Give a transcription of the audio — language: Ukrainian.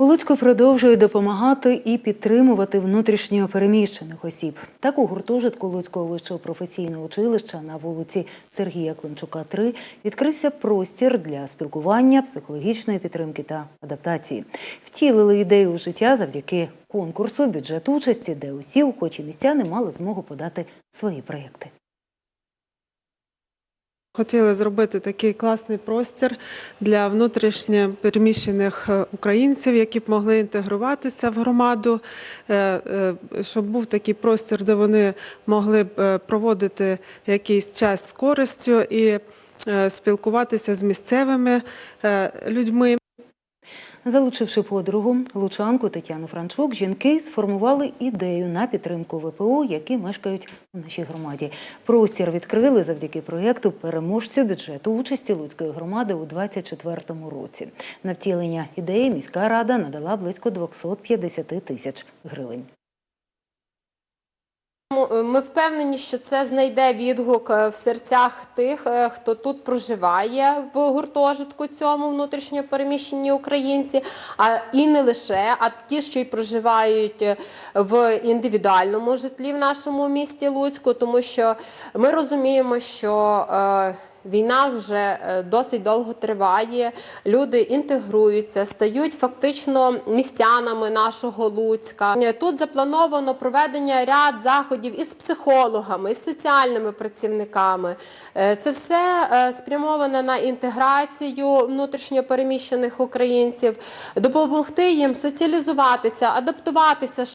У Луцьку продовжують допомагати і підтримувати внутрішньо переміщених осіб. Так у гуртожитку Луцького вищого професійного училища на вулиці Сергія Климчука, 3 відкрився простір для спілкування, психологічної підтримки та адаптації. Втілили ідею у життя завдяки конкурсу бюджет участі, де усі охочі містяни мали змогу подати свої проєкти. Хотіли зробити такий класний простір для внутрішньо переміщених е, українців, які б могли інтегруватися в громаду, е, е, щоб був такий простір, де вони могли б проводити якийсь час з користю і спілкуватися з місцевими людьми. Залучивши подругу лучанку Тетяну Франчук, жінки сформували ідею на підтримку ВПО, які мешкають у нашій громаді. Простір відкрили завдяки проєкту переможцю бюджету участі Луцької громади у 2024 році. На втілення ідеї міська рада надала близько 250 тисяч гривень. Ми- Ми впевнені, що це знайде відгук е, в серцях тих, е, хто тут проживає в гуртожитку цьому внутрішньо переміщені українці, а і не лише, а ті, що й проживають е, в індивідуальному житлі в нашому місті Луцьку, тому що ми розуміємо, що е, Війна вже е, досить довго триває. Люди інтегруються, стають фактично містянами нашого Луцька. Тут заплановано проведення ряд заходів із психологами, із соціальними працівниками. Е, Це все е, спрямоване на інтеграцію внутрішньо переміщених українців, допомогти їм соціалізуватися, адаптуватися